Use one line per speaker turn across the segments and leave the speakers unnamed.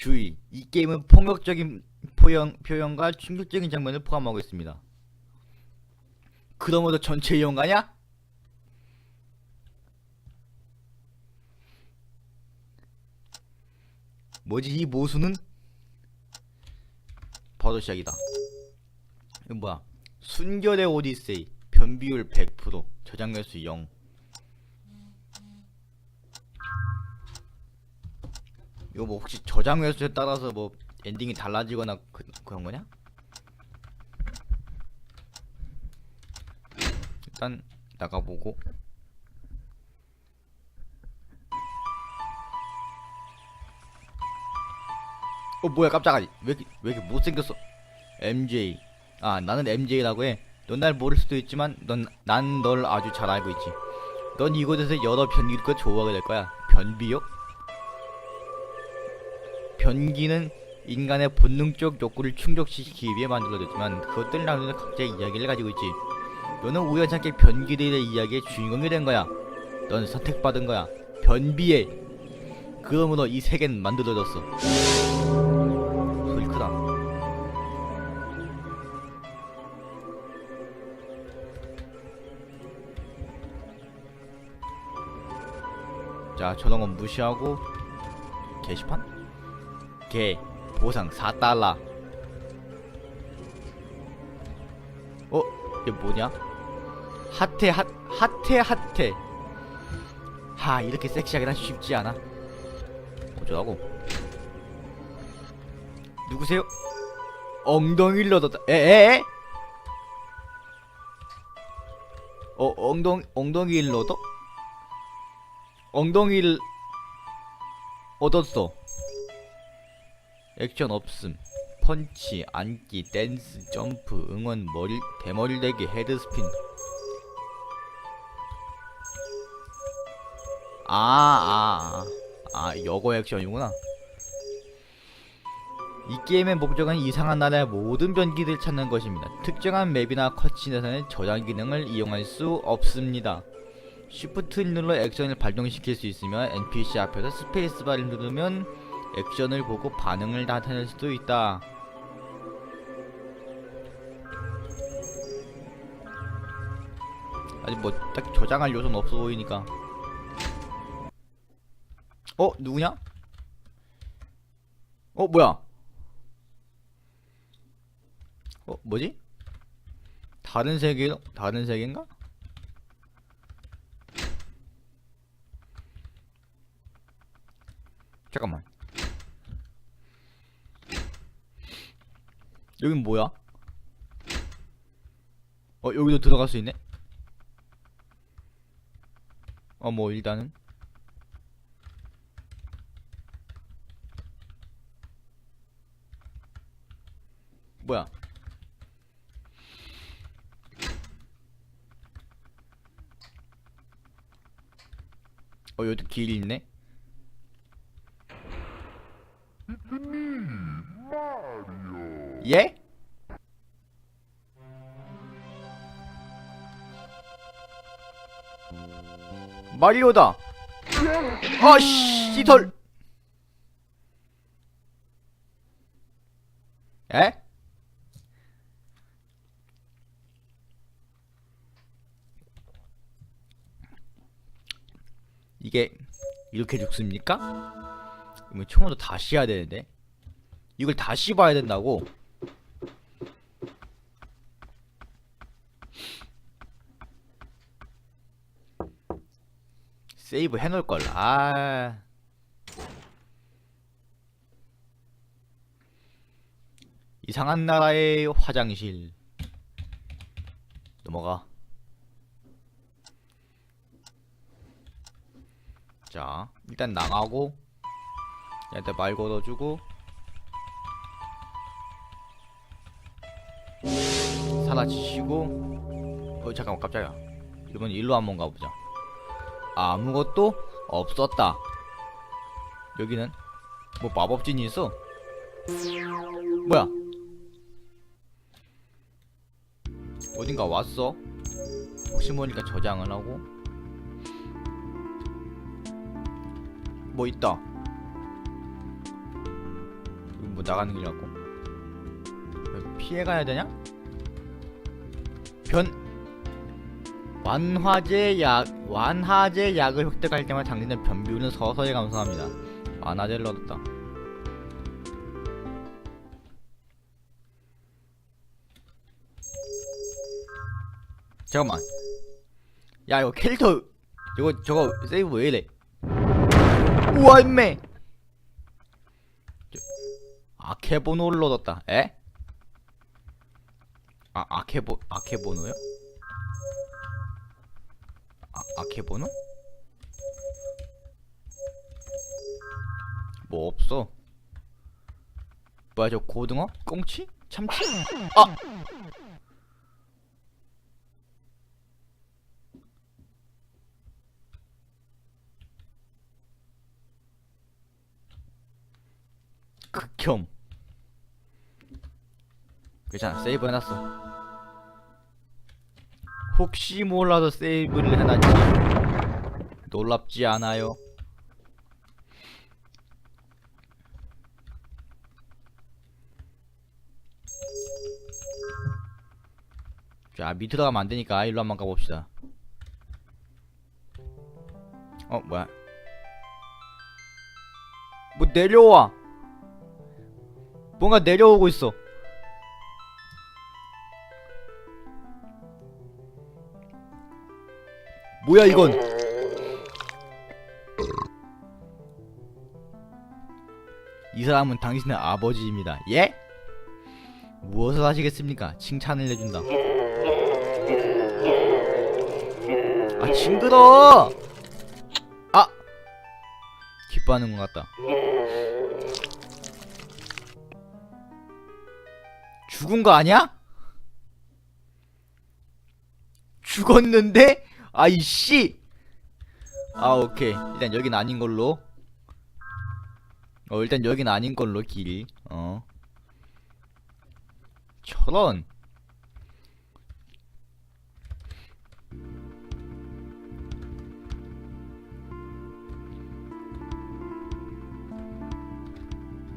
주의, 이 게임은 폭력적인 표현, 표현과 충격적인 장면을 포함하고 있습니다. 그러므로 전체 이용가냐? 뭐지 이 모수는? 바로 시작이다. 이거 뭐야? 순결의 오디세이 변비율 100% 저장 횟수 0 이거 뭐 혹시 저장 횟수에 따라서 뭐 엔딩이 달라지거나 그, 그런 거냐? 일단 나가보고. 어 뭐야 깜짝아 왜 왜 이렇게 못생겼어? MJ 아 나는 MJ라고 해넌 날 모를 수도 있지만 넌 난 널 아주 잘 알고 있지. 넌 이곳에서 여러 변기를 좋아하게 될 거야. 변비요? 변기는 인간의 본능적 욕구를 충족시키기 위해 만들어졌지만 그것들 나누는 각자의 이야기를 가지고 있지. 너는 우연찮게 변기들의 이야기의 주인공이 된 거야. 넌 선택받은 거야. 변비에. 그러므로 이 세계는 만들어졌어. 소리 크다. 자 저런 건 무시하고 게시판? 개 보상 4달러 어? 이게 뭐냐? 핫해 핫 핫해 핫해 하 이렇게 섹시하게는 쉽지 않아 어쩌라고 누구세요? 엉덩이를 얻었다 에에? 어 엉덩 엉덩이를 얻어? 엉덩이를 얻었어 액션 없음 펀치 안기 댄스 점프 응원 머리 대머리 대기 헤드스핀. 아아 아 아, 아, 여거 액션이구나. 이 게임의 목적은 이상한 나라의 모든 변기를 찾는 것입니다. 특정한 맵이나 컷신에서는 저장 기능을 이용할 수 없습니다. 쉬프트를 눌러 액션을 발동시킬 수 있으며 NPC 앞에서 스페이스바를 누르면 액션을 보고 반응을 나타낼 수도 있다. 아직 뭐 딱 저장할 요소는 없어 보이니까. 어 누구냐? 어 뭐야? 어 뭐지? 다른 세계 다른 세계인가? 잠깐만. 여긴 뭐야? 어 여기도 들어갈 수 있네? 어 뭐 일단은 뭐야 어 여기도 길이 있네 예? 마리오다. 아씨, 시설. 에? 이게 이렇게 죽습니까? 이거 처음부터 다시 해야 되는데 이걸 다시 봐야 된다고? 세이브 해놓을 걸. 아. 이상한 나라의 화장실. 넘어가. 자, 일단 나가고 얘한테 말 걸어주고 사라지시고 어 잠깐만 깜짝이야 이번 일로 한번 가보자 아무것도 없었다. 여기는 뭐 마법진이 있어? 뭐야? 어딘가 왔어? 혹시 모르니까 저장을 하고. 뭐 있다. 뭐 나가는 길 같고? 피해가야 되냐? 변. 완화제 약 완화제 약을 획득할 때마다 당신의 변비율은 서서히 감소합니다. 완화제를 얻었다. 잠깐만. 야 이거 캐릭터 이거 저거 세이브 왜 이래? 우와 임매. 저- 아케보노를 얻었다. 에? 아 아케보 아케보노요? 아 아케보노? 뭐 없어. 뭐야 저 고등어? 꽁치? 참치? 아! 극혐. 괜찮아 세이브 해놨어. 혹시 몰라도 세이브를 해놨지. 놀랍지 않아요. 자 밑으로 가면 안되니까 일로 한번 가봅시다 어 뭐야 뭐 내려와 뭔가 내려오고 있어 뭐야 이건 이 사람은 당신의 아버지입니다 예? 무엇을 하시겠습니까? 칭찬을 해준다 아 징그러 아 기뻐하는 것 같다 죽은 거 아니야? 죽었는데? 아이씨. 아 오케이. 일단 여긴 아닌 걸로. 어 일단 여긴 아닌 걸로 길이 어. 저런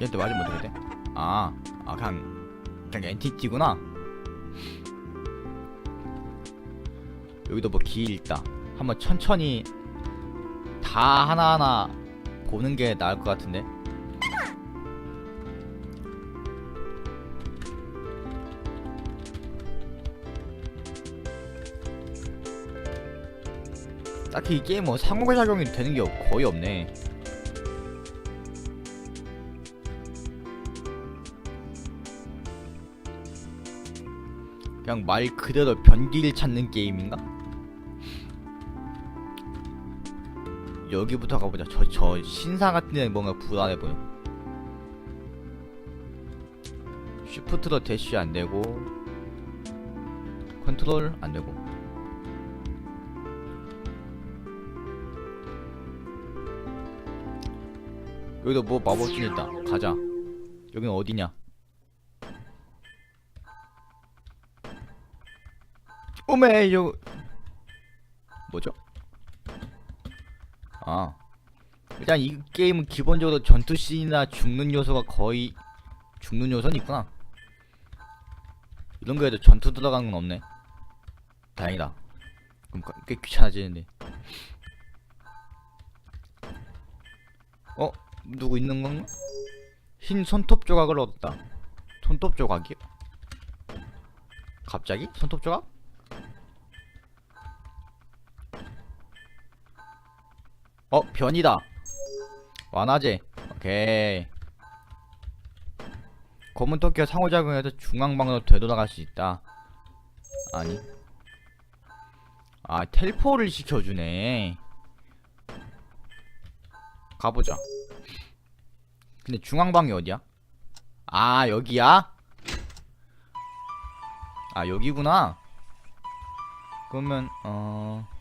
얘한테 맞으면 어떻게 돼? 아, 아 그냥 그냥 엔티티구나. 여기도 뭐 길 있다. 한번 천천히 다 하나하나 보는 게 나을 것 같은데. 딱히 이 게임 뭐 상호작용이 되는 게 거의 없네. 그냥 말 그대로 변기를 찾는 게임인가? 여기부터 가보자. 저, 저 신사 같은 데는 뭔가 불안해 보여. 쉬프트로 대쉬 안 되고, 컨트롤 안 되고. 여기도 뭐 마법진 있다. 가자. 여기는 어디냐? 오메 요 뭐죠? 아 일단 이 게임은 기본적으로 전투 씬이나 죽는 요소가 거의 죽는 요소는 있구나 이런 거에도 전투 들어가는 건 없네 다행이다 그럼 까- 꽤 귀찮아지는데 어? 누구 있는 건가? 흰 손톱 조각을 얻었다 손톱 조각이요? 갑자기? 손톱 조각? 어 변이다. 완화제. 오케이. 검은 토끼가 상호작용해서 중앙방으로 되돌아갈 수 있다. 아니. 아 텔포를 시켜주네. 가보자. 근데 중앙방이 어디야? 아 여기야? 아 여기구나. 그러면 어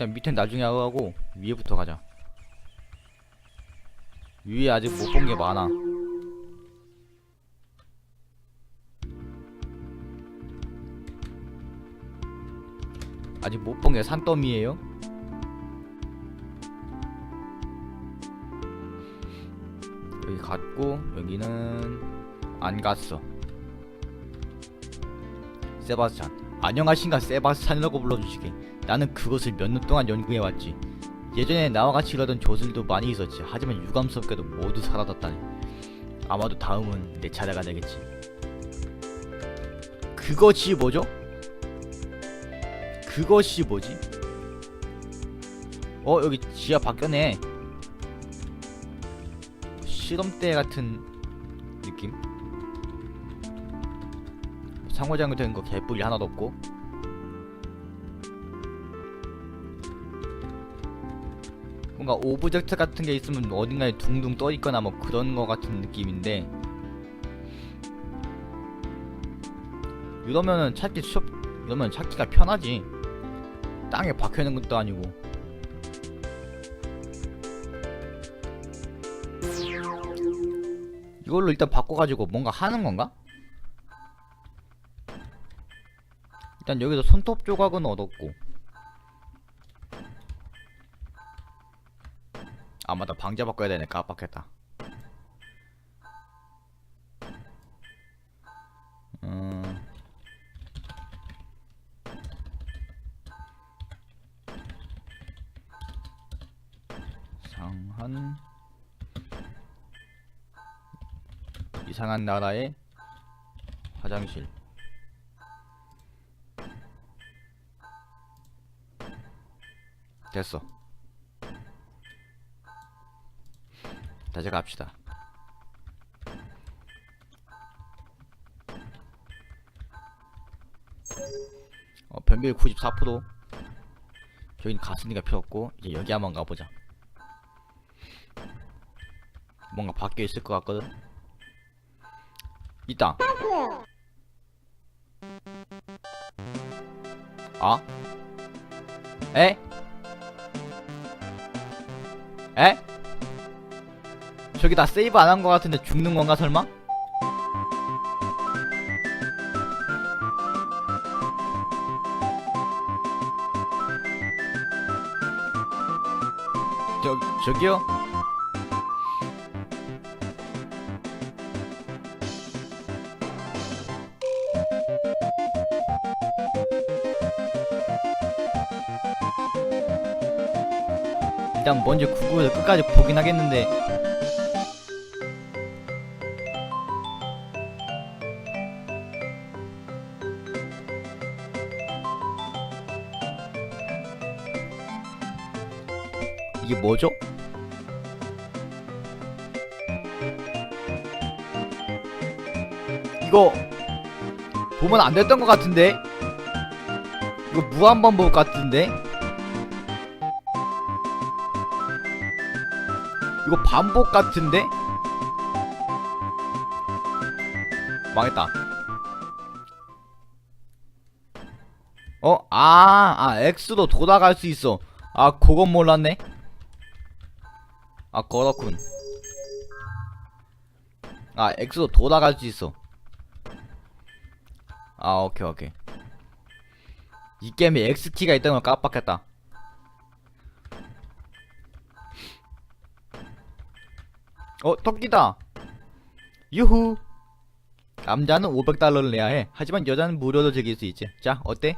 일단 밑엔 나중에 하고 위에부터 가자. 위에 아직 못 본 게 많아. 아직 못 본 게 산더미예요? 여기 갔고 여기는 안 갔어. 세바스찬. 안녕하신가 세바스찬이라고 불러주시게 나는 그것을 몇 년 동안 연구해왔지 예전에 나와 같이 일하던 조술도 많이 있었지 하지만 유감스럽게도 모두 사라졌다니 아마도 다음은 내 차례가 되겠지 그것이 뭐죠? 그것이 뭐지? 어 여기 지하 바뀌었네 실험대 같은 느낌? 상호작용 된거 개뿔이 하나도 없고 뭔가 오브젝트 같은 게 있으면 어딘가에 둥둥 떠 있거나 뭐 그런 거 같은 느낌인데 이러면은 찾기 쉽 이러면 찾기가 편하지. 땅에 박혀 있는 것도 아니고. 이걸로 일단 바꿔가지고 뭔가 하는 건가? 일단 여기서 손톱 조각은 얻었고 아 맞다. 방자 바꿔야 되네. 깜빡했다. 음... 상한. 이상한 나라의 화장실. 됐어 다시 갑시다 어, 변별 94% 저긴 가슴이가 필요 없고 이제 여기 한번 가보자 뭔가 바뀌어 있을 것 같거든 있다 아? 에? 에? 저기 나 세이브 안 한 것 같은데 죽는 건가 설마? 저 저기요? 일단 먼저 구글에서 끝까지 보긴 하겠는데 이거 보면 안 됐던 것 같은데 이거 무한반복 같은데 이거 반복 같은데 망했다 어? 아, 아, X도 돌아갈 수 있어. 아, 그건 몰랐네. 아, 그렇군. 아, X도 돌아갈 수 있어. 아, 오케이, 오케이. 이 게임에 X키가 있다는 걸 깜빡했다. 어, 토끼다! 유후! 남자는 500달러를 내야 해. 하지만 여자는 무료로 즐길 수 있지. 자, 어때?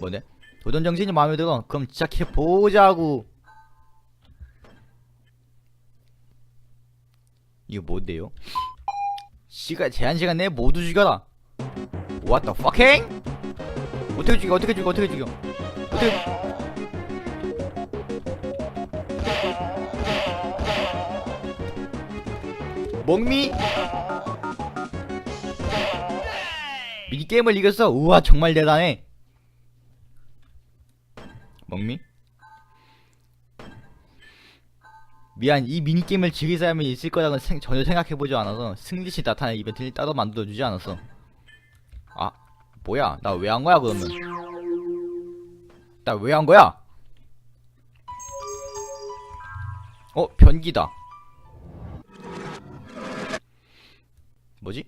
뭐네? 도전 정신이 마음에 들어. 그럼 시작해 보자고. 이거 뭔데요? 시간 제한 시간 내에 모두 죽여라. What the fucking? 어떻게 죽여? 어떻게 죽여? 어떻게 죽여? 어떻게? 먹미? 미니 게임을 이겼어. 우와 정말 대단해. 먹미? 미안 이 미니게임을 즐길 사람이 있을 거라고는 생- 전혀 생각해보지 않아서 승리시 나타나는 이벤트를 따로 만들어주지 않았어 아 뭐야? 나 왜 한 거야 그러면? 나 왜 한 거야? 어 변기다. 뭐지?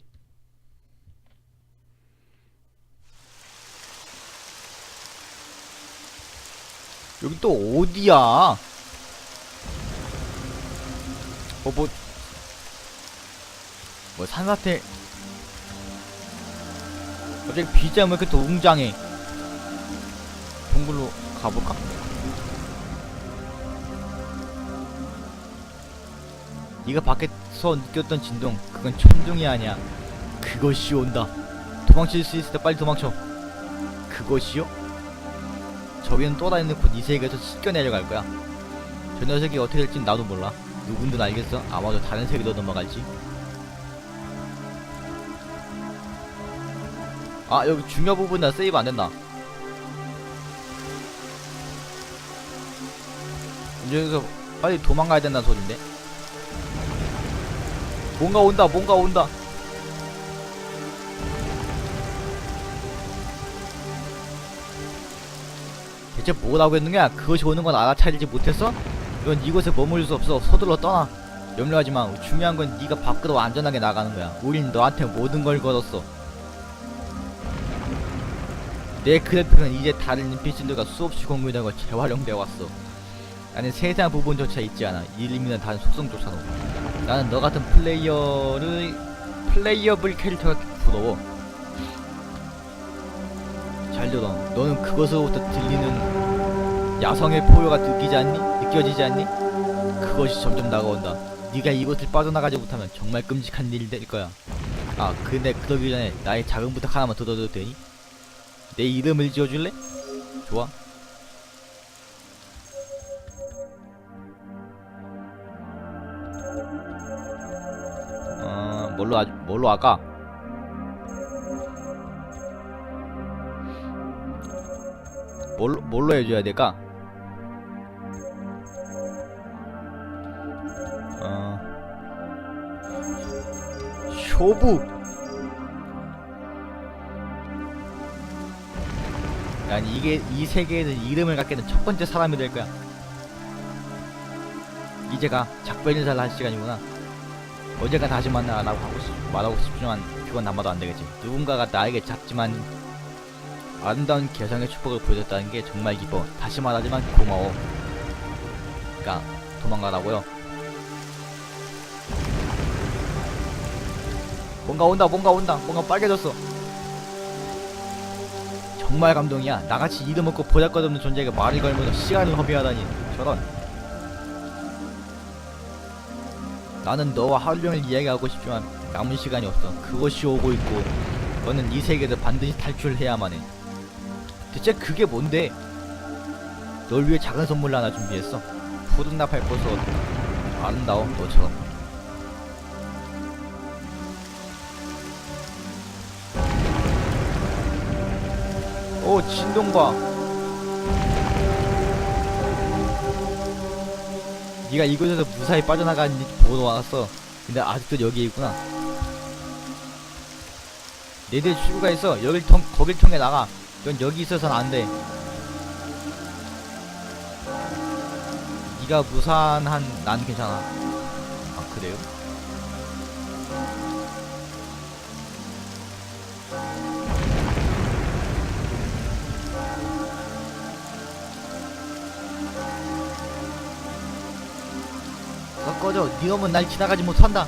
여기 또 어디야? 어, 뭐, 뭐 산사태 갑자기 비자면 이렇게 또 웅장해. 동굴로 가볼까? 네가 밖에서 느꼈던 진동 그건 천둥이 아니야. 그것이 온다. 도망칠 수 있을 때 빨리 도망쳐. 그것이요? 저기는 또 다니는 곳이 세계에서 씻겨 내려갈 거야. 저 녀석이 어떻게 될진 나도 몰라. 누군든 알겠어. 아마도 다른 세계로 넘어갈지 아 여기 중요 부분 나 세이브 안 된다 여기서 빨리 도망가야 된다는 소린데? 뭔가 온다 뭔가 온다. 대체 뭐라고 했는 거야? 그것이 오는 건 알아차리지 못했어? 이건 이곳에 머물 수 없어. 서둘러 떠나. 염려하지 마. 중요한 건 네가 밖으로 안전하게 나가는 거야. 우린 너한테 모든 걸 걸었어 내 그래픽은 이제 다른 NPC들과 수없이 공유되고 재활용되어 왔어. 나는 세세한 부분조차 잊지 않아. 이름이나 다른 속성조차도. 나는 너 같은 플레이어를 플레이어블 캐릭터가 부러워. 잘 들어. 너는 그것으로부터 들리는 야성의 포효가 느끼지 않니? 느껴지지 않니? 그것이 점점 다가온다. 네가 이곳을 빠져나가지 못하면 정말 끔찍한 일이 될 거야. 아 근데 그러기 전에 나의 작은 부탁 하나만 들어도 되니? 내 이름을 지어줄래? 좋아 어 뭘로 하, 뭘로 할까? 뭘로 뭘로 해줘야 될까? 어 쇼부 난 이게 이 세계에는 이름을 갖게 된 첫 번째 사람이 될 거야. 이제가 작별 인사를 할 시간이구나. 언젠가 다시 만나라고 하고 싶, 말하고 싶지만 그건 남아도 안 되겠지. 누군가가 나에게 작지만 아름다운 개성의 축복을 보여줬다는 게 정말 기뻐. 다시 말하지만 고마워. 그니까 도망가라고요. 뭔가 온다, 뭔가 온다, 뭔가 빨개졌어. 정말 감동이야. 나같이 이름 없고 보잘것없는 존재에게 말을 걸면서 시간을 허비하다니. 저런. 나는 너와 하루 종일 이야기하고 싶지만 남은 시간이 없어. 그것이 오고 있고 너는 이 세계에서 반드시 탈출해야만 해. 대체 그게 뭔데? 널 위해 작은 선물 하나 준비했어. 푸른 나팔 꽃으로 아름다워 너처럼. 오 진동 봐. 네가 이곳에서 무사히 빠져나가는지 보러 왔어. 근데 아직도 여기에 있구나. 내들 출구가 있어. 여길 통 거길 통해 나가. 넌 여기 있어서는 안 돼. 네가 무사한 난 괜찮아. 아 그래요? 꺼져. 네 놈은 날 지나가지 못한다.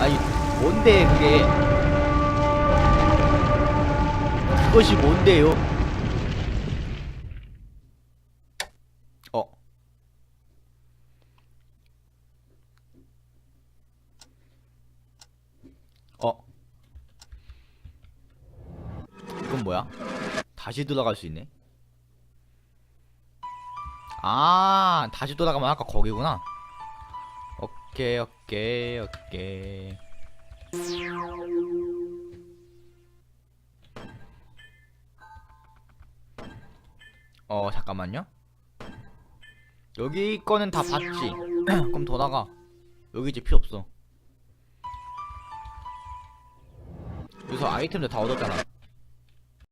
아이 뭔데 그게? 그것이 뭔데요? 어. 어. 이건 뭐야? 다시 돌아갈 수 있네. 아, 다시 돌아가면 아까 거기구나. 오케이, 오케이, 오케이. 어 잠깐만요. 여기 거는 다 봤지? 그럼 돌아가. 여기 이제 필요 없어. 여기서 아이템들 다 얻었잖아